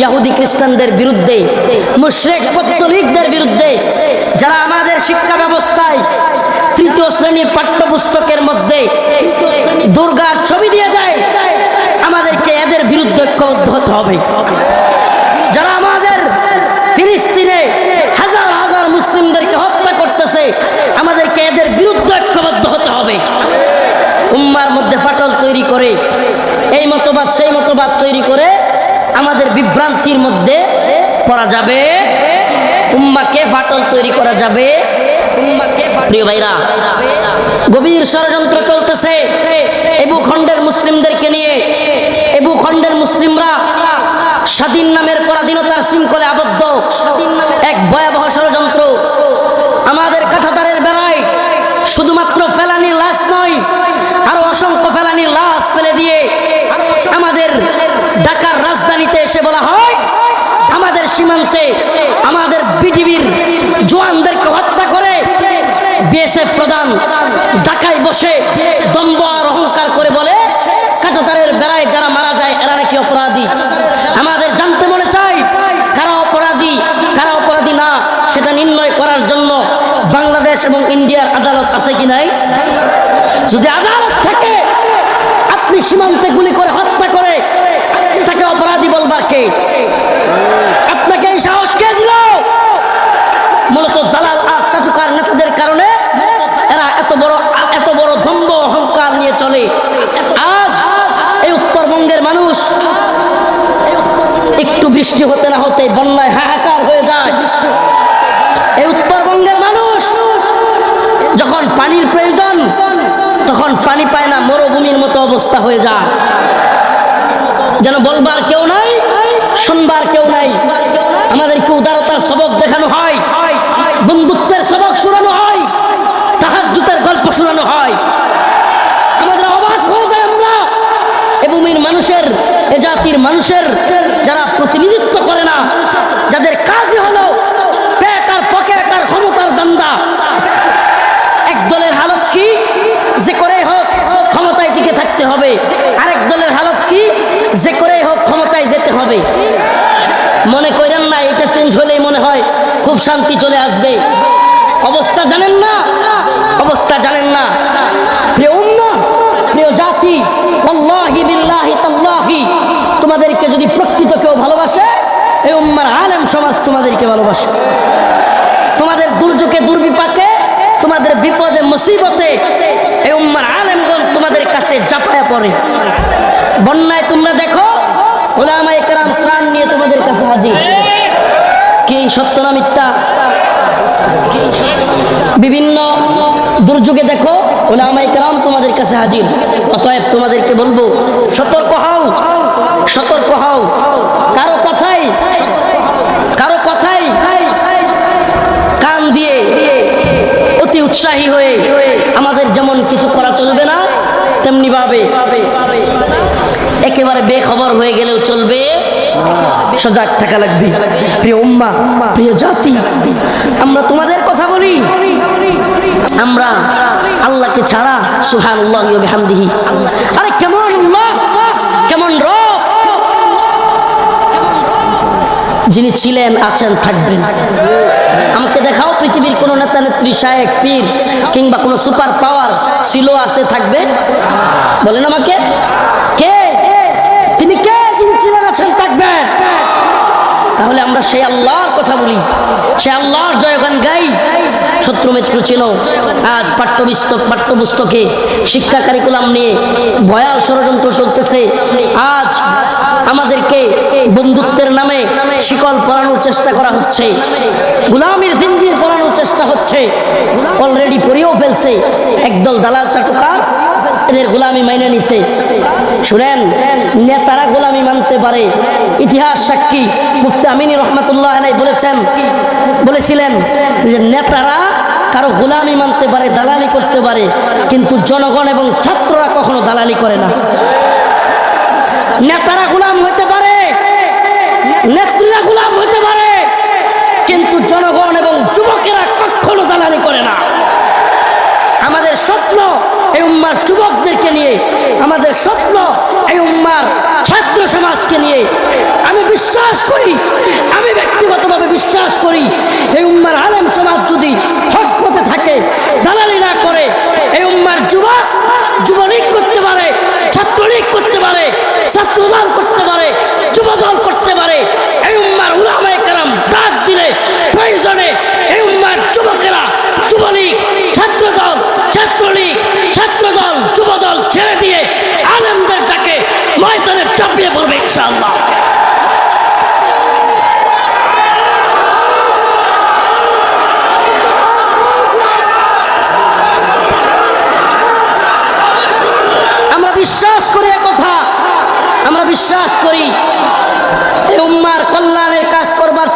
ইয়াহুদি খ্রিস্টানদের বিরুদ্ধে, মুশরেক পত্তলিকদের বিরুদ্ধে, যারা আমাদের শিক্ষা ব্যবস্থায় তৃতীয় শ্রেণির পাঠ্যপুস্তকের মধ্যে দুর্গার ছবি দিয়ে দেয়, আমাদেরকে এদের বিরুদ্ধে ঐক্যবদ্ধ হতে হবে। যারা আমাদের ফিলিস্তিনে হাজার হাজার মুসলিমদেরকে হত্যা করতেছে, আমাদেরকে এদের বিরুদ্ধে ঐক্যবদ্ধ হতে হবে। উম্মার মধ্যে ফাটল তৈরি করে, এই মতবাদ, সেই মতবাদ তৈরি করে আমাদের বিভ্রান্তির মধ্যে পড়া যাবে। উম্মাকে ফাটল তৈরি করা যাবে? উম্মাকে প্রিয় ভাইরা, গভীর ষড়যন্ত্র চলতেছে। এই ভূখণ্ডের মুসলিমদেরকে নিয়ে এই ভূখণ্ডের মুসলিমরা স্বাধীন নামের পরাধীনতার শৃঙ্খলে আবদ্ধ। এক ভয়াবহ ষড়যন্ত্র। আমাদের কাঠাতারের বেলায় শুধুমাত্র ফেলানির লাশ নয়, আরও অসংখ্য ফেলানির লাশ ফেলে দিয়ে আমাদের ঢাকার রাজধানীতে এসে বলা হয়, আমাদের সীমান্তে আমাদের বিটিভির জোয়ানদেরকে হত্যা করে বিএসএফ প্রধান ঢাকায় বসে দম্ব আর অহংকার করে বলে, কাটাতারের বেড়ায় যারা মারা যায়, এরা নাকি অপরাধী? আমাদের জানতে মনে চাই কারা অপরাধী কারা অপরাধী না, সেটা নির্ণয় করার জন্য বাংলাদেশ এবং ইন্ডিয়ার আদালত আছে কি নাই? যদি আদালত থাকে, আপনি সীমান্তে গুলি করে হত্যা করে বলবার কে আপনাকে এই সাহস কে দিল? মূলত দালাল আর চাটুকার নেতাদের কারণে এরা এত বড় এত বড় দম্ভ অহংকার নিয়ে চলে। আজ এই উত্তরবঙ্গের মানুষ একটু বৃষ্টি হতে না হতে বন্যায় হাহাকার হয়ে যায়। এই উত্তরবঙ্গের মানুষ যখন পানির প্রয়োজন, তখন পানি পায় না, মরুভূমির মতো অবস্থা হয়ে যায়। যেন বলবার কেউ নাই, শুনবার কেউ নাই। আমাদেরকে উদারতার সবক দেখানো হয়, বন্ধুত্বের সবক শোনানো হয় তাহাজ্জুতের গল্প শোনানো হয়। আমাদের অবাক হয়ে যায় আমরা। এ ভূমির মানুষের, এ জাতির মানুষের, যারা প্রতিনিধিত্ব করে না, যাদের কাজই হলো পেট আর পকেট আর ক্ষমতার দান্দা। এক দলের হালত কি? যে করে হোক, ক্ষমতায় টিকে থাকতে হবে। আরেক দলের হালত কি? যে করেই হোক ক্ষমতায় যেতে হবে। মনে করেন না, এটা চেঞ্জ হলেই মনে হয় খুব শান্তি চলে আসবে। অবস্থা জানেন না? অবস্থা জানেন না। প্রিয় প্রিয় জাতি আল্লাহি বিল্লাহি তাল্লাহি, তোমাদেরকে যদি প্রকৃত কেউ ভালোবাসে, এই উম্মার আলেম সমাজ তোমাদেরকে ভালোবাসে। তোমাদের দুর্যোগে, দুর্বিপাকে, তোমাদের বিপদে, মুসিবতে, এই উম্মার আলেমগণ তোমাদের কাছে জাপায়া পড়ে। বন্যায় তোমরা দেখো, ওলামায়ে কেরাম ত্রাণ নিয়ে তোমাদের কাছে হাজির। কি সত্য না মিথ্যা? বিভিন্ন দুর্যোগে দেখো, ওলামায়ে কেরাম তোমাদের কাছে হাজির। অতএব তোমাদেরকে বলব, সতর্ক হও সতর্ক হও। কারও কথাই কারও কথাই কান দিয়ে অতি উৎসাহী হয়ে আমাদের যেমন কিছু করা চলবে না তেমনি ভাবে একেবারে বেখবর হয়ে গেলেও চলবে। সজাগ থাকা লাগবে। প্রিয় উম্মা, প্রিয় জাতি, আমরা তোমাদের কথা বলি। আমরা আল্লাহকে ছাড়া সুহান হামদিহি আরে কেমন আল্লাহ? কেমন রব? যিনি ছিলেন, আছেন, থাকবেন। আমাকে দেখাও, পৃথিবীর কোন নেতা, নেত্রী, শায়েক, পীর কিংবা কোনো সুপার পাওয়ার ছিল, আছে, থাকবে? বলেন আমাকে। কে? তিনি কে যিনি ছিলেন, আছেন থাকবেন তাহলে আমরা সেই আল্লাহর কথা বলি। সে আল্লাহর জয়গান গাই। শত্রু মিত্র ছিল। আজ পাঠ্যপুস্তক, পাঠ্যপুস্তকে শিক্ষা কারিকুলাম নিয়ে ভয়াল ষড়যন্ত্র চলতেছে। আজ আমাদেরকে বন্ধুত্বের নামে শিকল পরানোর চেষ্টা করা হচ্ছে। গুলামির জিঞ্জির পরানোর চেষ্টা হচ্ছে। অলরেডি পরিয়েও ফেলছে। একদল দালাল চাটুকার, এদের গোলামি মাইনে নিছে। শুনেন, নেতারা গোলামি মানতে পারে। ইতিহাস সাক্ষী, মুফতি আমিনী রহমতুল্লাহ আলাই বলেছেন, বলেছিলেন যে নেতারা কারও গোলামি মানতে পারে, দালালি করতে পারে, কিন্তু জনগণ এবং ছাত্ররা কখনো দালালি করে না। নেতারা গুলাম হইতে পারে, নেত্রীরা গুলাম হইতে পারে, কিন্তু জনগণ এবং যুবকেরা কখনো দালালি করে না। আমাদের স্বপ্ন এই উম্মার যুবকদেরকে নিয়ে, আমাদের স্বপ্ন এই উম্মার ছাত্র সমাজকে নিয়ে। আমি বিশ্বাস করি, আমি ব্যক্তিগতভাবে বিশ্বাস করি, এই উম্মার আলেম সমাজ যদি হক পথে থাকে, দালালি না করে, এই উম্মার যুবক, যুবলীগ করতে পারে, ছাত্রলীগ করতে পারে ছাত্রদল করতে পারে যুবদল করতে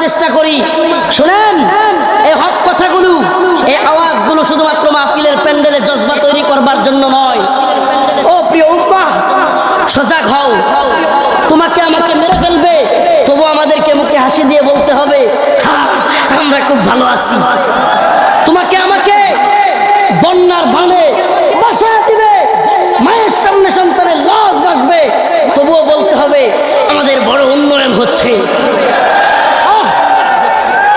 চেষ্টা করি। শুনেন, এই হক কথাগুলো, এই আওয়াজগুলো শুধুমাত্র মাহফিলের প্যান্ডেলে জজবা তৈরি করবার জন্য নয়। ও প্রিয় উম্মা সজাগ হও। তোমাকে আমাকে মেরে ফেলবে, তবু আমাদেরকে মুখে হাসি দিয়ে বলতে হবে হ্যাঁ আমরা খুব ভালো আছি। তোমাকে আমাকে বন্যার বানে বাসায় দিবে মায়ের সামনে সন্তানের লাশ বাসবে তবুও বলতে হবে আমাদের বড় উন্নয়ন হচ্ছে আহ!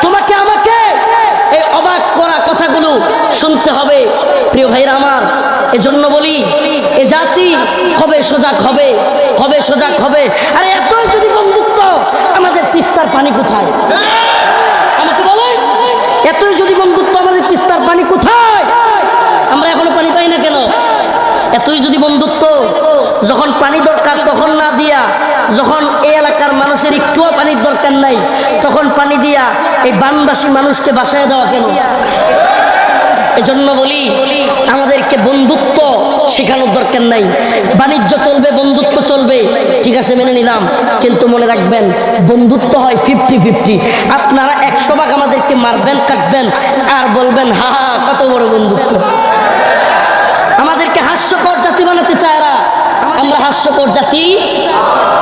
তোমাকে আমাকে এই অবাক করা কথাগুলো শুনতে হবে প্রিয় ভাইরা আমার, এজন্য বলি, এ জাতি কবে সজাগ হবে, কবে সজাগ হবে? আরে এতই যদি বন্ধুত্ব, আমাদের তিস্তার পানি কোথায়? আমাকে বলেন এতই যদি বন্ধুত্ব, আমাদের তিস্তার পানি কোথায়? আমরা এখনও পানি পাই না কেন? এতই যদি বন্ধুত্ব, যখন পানি দরকার তখন না দিয়া, যখন এই এলাকার মানুষের একটুও পানির দরকার নাই, তখন পানি দিয়া এই বানবাসী মানুষকে বাসায় দেওয়া কেন? এজন্য বলি, আমাদেরকে বন্ধুত্ব শেখানোর দরকার নাই। বাণিজ্য চলবে, বন্ধুত্ব চলবে, ঠিক আছে, মেনে নিলাম। কিন্তু মনে রাখবেন, বন্ধুত্ব হয় ফিফটি ফিফটি আপনারা একশো ভাগ আমাদেরকে মারবেন, কাটবেন, আর বলবেন, হা হা, কত বড় বন্ধুত্ব। আমাদেরকে হাস্যকর জাতি বানাতে চায় এরা। আমরা হাস্যকর জাতি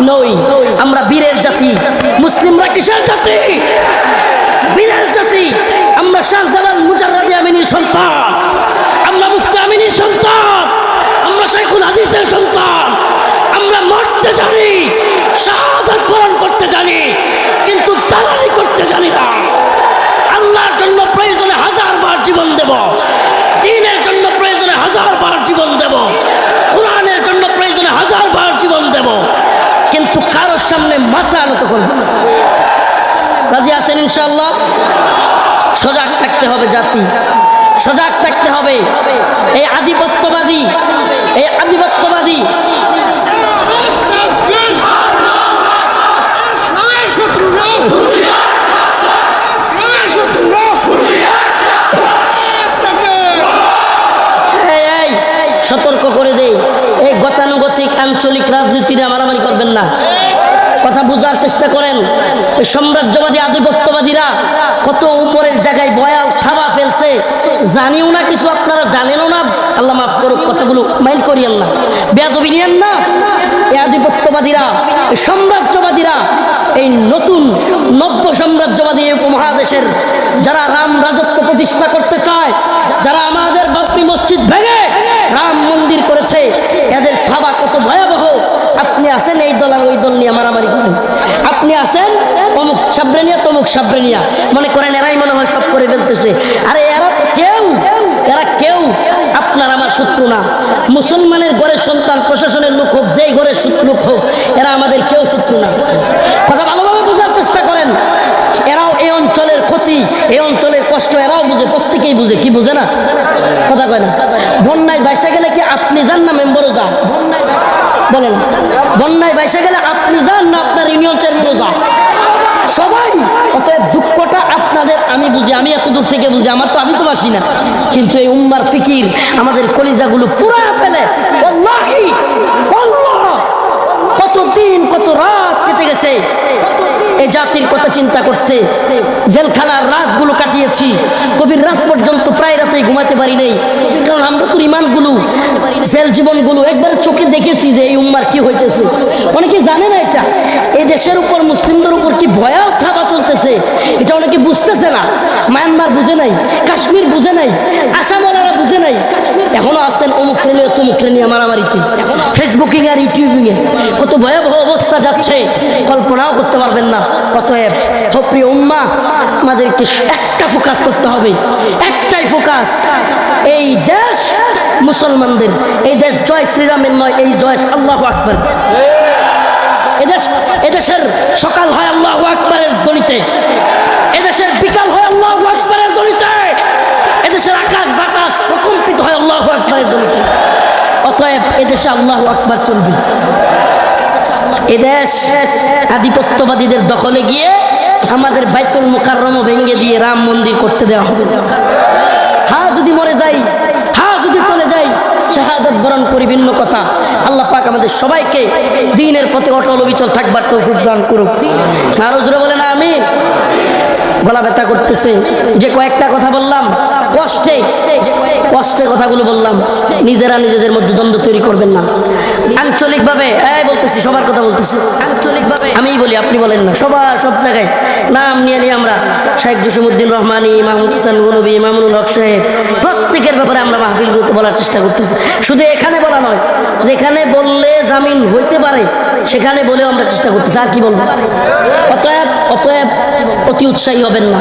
নই, আমরা বীরের জাতি। মুসলিমরা কিসের জাতি? বীরের জাতি। আমরা মুজাররাদি আমিনীর সন্তান। আমরা মুফতি সন্তান। আমরা শেখুল হাদিসের সন্তান। আমরা মরতে জানি, শাহাদাত বরণ করতে জানি, কিন্তু দালালি করতে জানি না। আল্লাহর জন্য প্রয়োজনে হাজার বার জীবন দেব। দিনের জন্য প্রয়োজনে হাজার বার জীবন দেব। কোরআনের জন্য প্রয়োজনে হাজার বার জীবন দেব। কিন্তু কারোর সামনে মাথা আনত করব না। রাজি আছেন ইনশাল্লাহ সজাগ থাকতে হবে জাতি। সজাগ থাকতে হবে। এই আধিপত্যবাদী এই আধিপত্যবাদী। সতর্ক করে দেই এই গতানুগতিক আঞ্চলিক রাজনীতি নিয়ে মারামারি করবেন না। কথা বোঝার চেষ্টা করেন। সাম্রাজ্যবাদী, আধিপত্যবাদীরা কত উপরের জায়গায় বয়াল থাবা ফেলছে, জানিও না কিছু, আপনারা জানেনও না। আল্লাহ মাফ করুক, কথাগুলো মাইল করিয়েন না। বেয়াদবি নিয়েন না। এই আধিপত্যবাদীরা সাম্রাজ্যবাদীরা, এই নতুন নব্য সাম্রাজ্যবাদী উপমহাদেশের যারা রাম রাজত্ব প্রতিষ্ঠা করতে চায়, যারা আমাদের বাপরি মসজিদ ভেঙে রাম মন্দির করেছে। এদের থাবা কত ভয়াবহ। আপনি আসেন এই দল আর ওই দল নিয়ে মারামারি করেন। আপনি আসেন অমুক সাবরে নিয়ে তমুক সাবরে নিয়ে মনে করেন এরাই মনে হয় সব করে ফেলতেছে। আরে এরা কেউ এরা কেউ আপনার আমার শত্রু না। মুসলমানের ঘরের সন্তান, প্রশাসনের লোক হোক, যেই ঘরের লোক হোক, এরা আমাদের কেউ শত্রু না। কথা ভালোভাবে বোঝার চেষ্টা করেন। এরাও অঞ্চলের এই অঞ্চলের কষ্ট এরাও বুঝে, প্রত্যেকেই বুঝে, কি বুঝে না? কথা কয় না? বন্যায় বাইসা গেলে কি আপনি যান না মেম্বারও যান বলেন, বন্যায় বাইসা গেলে আপনি যান না আপনার ইউনিয়ন চেয়ারম্যানও যান সবাই, অতএব দুঃখটা আপনাদের, আমি বুঝি, আমি এত দূর থেকে বুঝি, আমার তো, আমি তো বাসি না। কিন্তু এই উম্মার ফিকির, আমাদের কলিজাগুলো পুরা ফেলে। কত দিন কত রাত কেটে গেছে? এই জাতির কথা চিন্তা করতে জেলখানার রাতগুলো কাটিয়েছি। কবির রাত পর্যন্ত প্রায় রাতে ঘুমাতে পারি নেই। কারণ আমরা তো ইমানগুলো, জেল জীবনগুলো একবার চোখে দেখেছি যে এই উম্মার কি হয়েছে অনেকে জানে না এটা। এই দেশের উপর, মুসলিমদের উপর কি ভয়াল থাবা চলতেছে? এটা অনেকে বুঝতেছে না। মায়ানমার বুঝে নাই, কাশ্মীর বুঝে নাই আসামওয়ালারা বুঝে নাই। এখনও আছেন অমুক ট্রেনে তমুক ট্রেনে মারামারিতে। ফেসবুকিং আর ইউটিউবিং এ কত ভয়াবহ অবস্থা যাচ্ছে, কল্পনাও করতে পারবেন না। অতএব, ও প্রিয় উম্মা, আমাদেরকে একটা ফোকাস করতে হবে। একটাই ফোকাস এই দেশ মুসলমানদের। এই দেশ জয় শ্রীরামের নয়, এই জয় আল্লাহ আকবর। এদেশের সকাল হয় আল্লাহ আকবরের দলিতে এদেশের বিকাল হয় আল্লাহ আকবরের দলিতে এদেশের আকাশ, বাতাস প্রকম্পিত হয় আল্লাহ আকবরের দলিতে অতএব এদেশে আল্লাহ আকবর চলবে। এদেশ আধিপত্যবাদীদের দখলে গিয়ে আমাদের বাইতুল মুকাররম ভেঙ্গে দিয়ে রাম মন্দির করতে দেওয়া হবে। শাহাদত বরণ করি ভিন্ন কথা। আল্লাহ পাক আমাদের সবাইকে দিনের পথে অটল অবিচল থাকবার তৌফিক দান করুক। আরও বলেন আমি গলা ব্যথা করতেছে। যে কয়েকটা কথা বললাম, কষ্টে কষ্টে কথাগুলো বললাম, নিজেরা নিজেদের মধ্যে দ্বন্দ্ব তৈরি করবেন না। আঞ্চলিকভাবে, এই বলতেছি, সবার কথা বলতেছি। আঞ্চলিকভাবে, আমিই বলি, আপনি বলেন না। সবার, সব জায়গায় নাম নিয়ে নিয়ে আমরা শেখ জসিমুদ্দিন রহমানি, মাহমুদ হাসান মামুনুল হক সাহেব, প্রত্যেকের ব্যাপারে আমরা মাহফিলগুলোতে বলার চেষ্টা করতেছি। শুধু এখানে বলা নয়, যেখানে বললে জামিন হইতে পারে, সেখানে বলেও আমরা চেষ্টা করতেছি। আর কি বলব? অতএব অতএব অতি উৎসাহী হবেন না।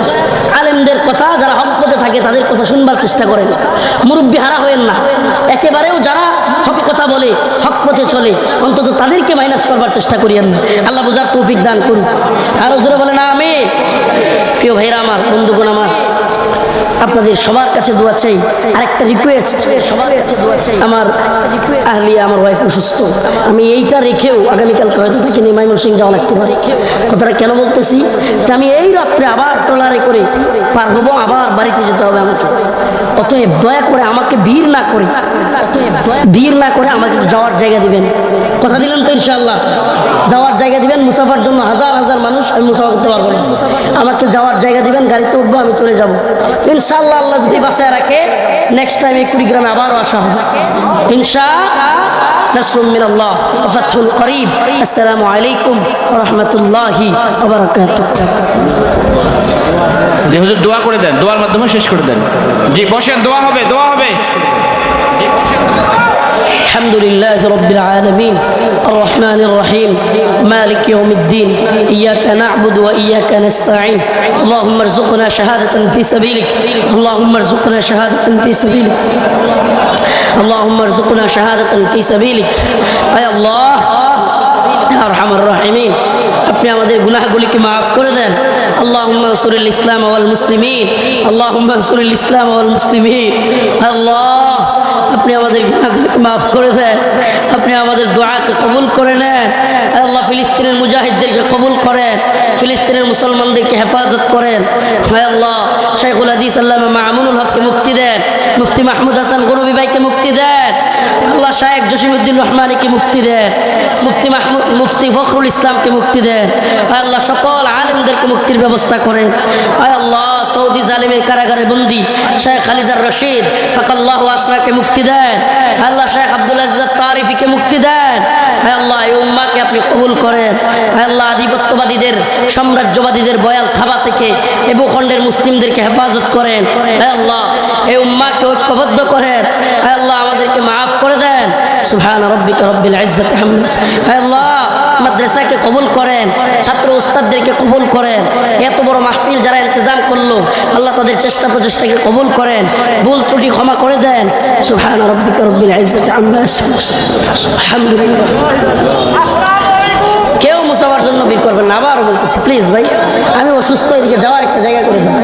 আলেমদের কথা যারা হক পথে থাকে, তাদের কথা শুনবার চেষ্টা করেন মুরব্বী হারা হয়েন না। একেবারেও যারা হক কথা বলে, হক পথে চলে, অন্তত তাদেরকে মাইনাস করবার চেষ্টা করিয়েন না। আল্লাহ বুঝার তৌফিক দান করুন। আরও জোরে বলে না আমি প্রিয় ভাইরা আমার বন্ধুগণ আমার আপনাদের সবার কাছে দোয়া চাই। আরেকটা রিকোয়েস্ট আমার আহলিয়া, আমার ওয়াইফ অসুস্থ। আমি এইটা রেখেও আগামীকালকে হয়তো তাকে নিয়ে মাইমন সিং যাওয়া লাগতে পারে। কথাটা কেন বলতেছি? যে আমি এই রাত্রে আবার ট্রলারে করে পার হব, আবার বাড়িতে যেতে হবে আমাকে। অতএব দয়া করে আমাকে ভিড় না করে, ভিড় না করে আমাকে যাওয়ার জায়গা দিবেন। কথা দিলেন তো ইনশাআল্লাহ? যাওয়ার জায়গা দিবেন, মুসাফার জন্য হাজার হাজার মানুষ, আমি মুসাফা করতে পারব না। আমাকে যাওয়ার জায়গা দিবেন, গাড়িতে উঠবো, আমি চলে যাব। ইনশাআল্লাহ আল্লাহ যদি বাঁচায় রাখে নেক্সট টাইম এই কুড়িগ্রামে আবারও আসা হবে ইনশা نصر من الله وفتح قريب السلام عليكم ورحمة الله وبركاته যে হুজুর দোয়া করে দেন দোয়ার মাধ্যমে শেষ করে দেন জি বসেন দোয়া হবে দোয়া হবে الحمد لله رب العالمين الرحمن الرحيم مالك يوم الدين إياك نعبد وإياك نستعين اللهم ارزقنا شهادة في سبيلك اللهم ارزقنا شهادة في سبيلك اللهم ارزقنا شهادة في سبيلك أي الله يا أرحم الراحمين আপনি আমাদের গুনাহগুলিকে মাফ করে দেন আল্লাহুম্মা আনসুরিল ইসলাম ওয়াল মুসলিমিন আল্লাহুম্মা আনসুরিল ইসলাম ওয়াল মুসলিমিন আল্লাহ আপনি আমাদের মাফ করে দেন। আপনি আমাদের দোয়াকে কবুল করে নেন। আল্লাহ ফিলিস্তিনের মুজাহিদদেরকে কবুল করেন। ফিলিস্তিনের মুসলমানদেরকে হেফাজত করেন। আল্লাহ শেখুল হাদিস আল্লাহ মামুনুল হককে মুক্তি দেন। মুফতি মাহমুদ হাসান গরবি ভাইকে মুক্তি দেন। আল্লাহ শাহেক জসিমুদ্দিন রহমানিকে মুক্তি দেন, মুফতি মাহমুদ, মুফতি ফখরুল ইসলামকে মুক্তি দেন। আয় আল্লাহ, সকল আলেমদেরকে মুক্তির ব্যবস্থা করেন। আয় আল্লাহ, সৌদি জালিমের কারাগারে বন্দি শেখ খালিদার রশিদ ফাকাল্লাহ আসরাকে মুক্তি দেন। আল্লাহ শেখ আব্দুল আজিজ তারিফিকে মুক্তি দেন। আয় আল্লাহ, এই উম্মাকে আপনি কবুল করেন। আয় আল্লাহ, আধিপত্যবাদীদের, সাম্রাজ্যবাদীদের বয়াল থাবা থেকে এ ভূখণ্ডের মুসলিমদেরকে হেফাজত করেন। আয় আল্লাহ এই উম্মাকে ঐক্যবদ্ধ করেন। আয় আল্লাহ, আমাদেরকে মাফ করে দেন। সুবহান রব্বিকা রব্বিল ইজ্জাতি। আয় আল্লাহ, মাদ্রাসাকে কবুল করেন। ছাত্র উস্তাদদেরকে কবুল করেন। এত বড় মাহফিল যারা ইন্তজাম করল, আল্লাহ তাদের চেষ্টা প্রচেষ্টাকে কবুল করেন। ভুল ত্রুটি ক্ষমা করে দেন। সুবহান রব্বিকা রব্বিল ইজ্জাতি। আলহামদুলিল্লাহ ভিড় করবেন না, আবারও বলতেছি প্লিজ ভাই, আমি অসুস্থ, এদিকে যাওয়ার একটা জায়গা করে দেন